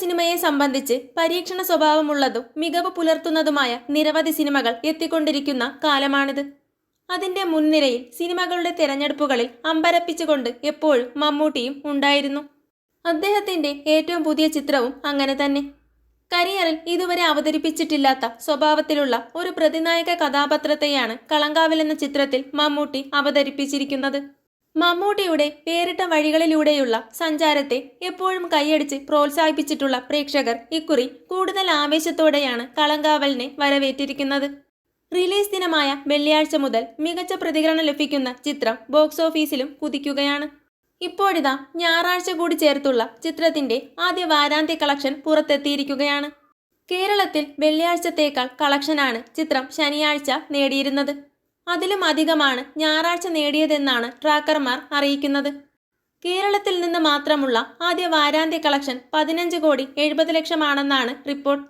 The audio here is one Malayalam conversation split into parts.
സിനിമയെ സംബന്ധിച്ച് പരീക്ഷണ സ്വഭാവമുള്ളതും മികവ് പുലർത്തുന്നതുമായ നിരവധി സിനിമകൾ എത്തിക്കൊണ്ടിരിക്കുന്ന കാലമാണിത്. അതിന്റെ മുൻനിരയിൽ സിനിമകളുടെ തിരഞ്ഞെടുപ്പുകളിൽ അമ്പരപ്പിച്ചുകൊണ്ട് എപ്പോഴും മമ്മൂട്ടിയും ഉണ്ടായിരുന്നു. അദ്ദേഹത്തിന്റെ ഏറ്റവും പുതിയ ചിത്രവും അങ്ങനെ തന്നെ. കരിയറിൽ ഇതുവരെ അവതരിപ്പിച്ചിട്ടില്ലാത്ത സ്വഭാവത്തിലുള്ള ഒരു പ്രതിനായക കഥാപാത്രത്തെയാണ് കളങ്കാവിൽ എന്ന ചിത്രത്തിൽ മമ്മൂട്ടി അവതരിപ്പിച്ചിരിക്കുന്നത്. മമ്മൂട്ടിയുടെ പേരിട്ട വഴികളിലൂടെയുള്ള സഞ്ചാരത്തെ എപ്പോഴും കൈയടിച്ച് പ്രോത്സാഹിപ്പിച്ചിട്ടുള്ള പ്രേക്ഷകർ ഇക്കുറി കൂടുതൽ ആവേശത്തോടെയാണ് കളങ്കാവലിനെ വരവേറ്റിരിക്കുന്നത്. റിലീസ് ദിനമായ വെള്ളിയാഴ്ച മുതൽ മികച്ച പ്രതികരണം ലഭിക്കുന്ന ചിത്രം ബോക്സ് ഓഫീസിലും കുതിക്കുകയാണ്. ഇപ്പോഴിതാ ഞായറാഴ്ച കൂടി ചേർത്തുള്ള ചിത്രത്തിന്റെ ആദ്യ വാരാന്ത്യ കളക്ഷൻ പുറത്തെത്തിയിരിക്കുകയാണ്. കേരളത്തിൽ വെള്ളിയാഴ്ചത്തേക്കാൾ കളക്ഷനാണ് ചിത്രം ശനിയാഴ്ച നേടിയിരുന്നത്. അതിലും അധികമാണ് ഞായറാഴ്ച നേടിയതെന്നാണ് ട്രാക്കർമാർ അറിയിക്കുന്നത്. കേരളത്തിൽ നിന്ന് മാത്രമുള്ള ആദ്യ വാരാന്ത്യ കളക്ഷൻ പതിനഞ്ച് കോടി എഴുപത് ലക്ഷമാണെന്നാണ് റിപ്പോർട്ട്.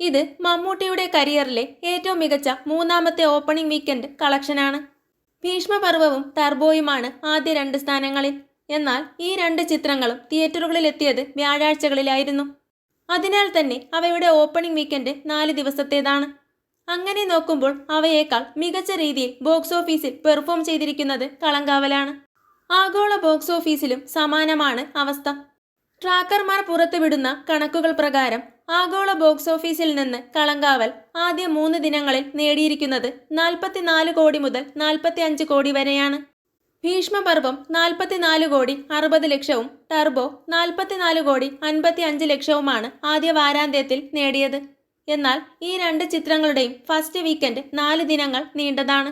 ഇത് മമ്മൂട്ടിയുടെ കരിയറിലെ ഏറ്റവും മികച്ച മൂന്നാമത്തെ ഓപ്പണിംഗ് വീക്കെൻഡ് കളക്ഷനാണ്. ഭീഷ്മപർവവും ടർബോയുമാണ് ആദ്യ രണ്ട് സ്ഥാനങ്ങളിൽ. എന്നാൽ ഈ രണ്ട് ചിത്രങ്ങളും തിയേറ്ററുകളിൽ എത്തിയത് വ്യാഴാഴ്ചകളിലായിരുന്നു. അതിനാൽ തന്നെ അവയുടെ ഓപ്പണിംഗ് വീക്കെൻഡ് നാല് ദിവസത്തേതാണ്. അങ്ങനെ നോക്കുമ്പോൾ അവയേക്കാൾ മികച്ച രീതിയിൽ ബോക്സ് ഓഫീസിൽ പെർഫോം ചെയ്തിരിക്കുന്നത് കളങ്കാവലാണ് ആഗോള ബോക്സ് ഓഫീസിലും സമാനമാണ് അവസ്ഥ. ട്രാക്കർമാർ പുറത്തുവിടുന്ന കണക്കുകൾ പ്രകാരം ആഗോള ബോക്സ് ഓഫീസിൽ നിന്ന് കളങ്കാവൽ ആദ്യ മൂന്ന് ദിനങ്ങളിൽ നേടിയിരിക്കുന്നത് നാൽപ്പത്തിനാല് കോടി മുതൽ നാൽപ്പത്തി അഞ്ച് കോടി വരെയാണ്. ഭീഷ്മപർവം നാൽപ്പത്തിനാല് കോടി അറുപത് ലക്ഷവും ടർബോ നാൽപ്പത്തിനാല് കോടി അൻപത്തി അഞ്ച് ലക്ഷവുമാണ് ആദ്യ വാരാന്ത്യത്തിൽ നേടിയത്. എന്നാൽ ഈ രണ്ട് ചിത്രങ്ങളുടെയും ഫസ്റ്റ് വീക്കെൻഡ് നാല് ദിനങ്ങൾ നീണ്ടതാണ്.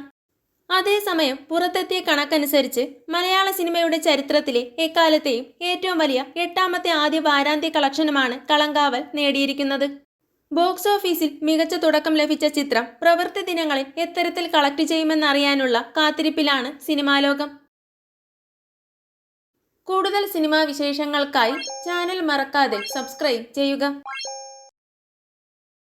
അതേസമയം പുറത്തെത്തിയ കണക്കനുസരിച്ച് മലയാള സിനിമയുടെ ചരിത്രത്തിലെ എക്കാലത്തെയും ഏറ്റവും വലിയ എട്ടാമത്തെ ആദ്യ വാരാന്ത്യ കളക്ഷനുമാണ് കളങ്കാവൽ നേടിയിരിക്കുന്നത്. ബോക്സ് ഓഫീസിൽ മികച്ച തുടക്കം ലഭിച്ച ചിത്രം പ്രവൃത്തി ദിനങ്ങളിൽ എത്തരത്തിൽ കളക്ട് ചെയ്യുമെന്നറിയാനുള്ള കാത്തിരിപ്പിലാണ് സിനിമാലോകം. കൂടുതൽ സിനിമാ വിശേഷങ്ങൾക്കായി ചാനൽ മറക്കാതെ സബ്സ്ക്രൈബ് ചെയ്യുക.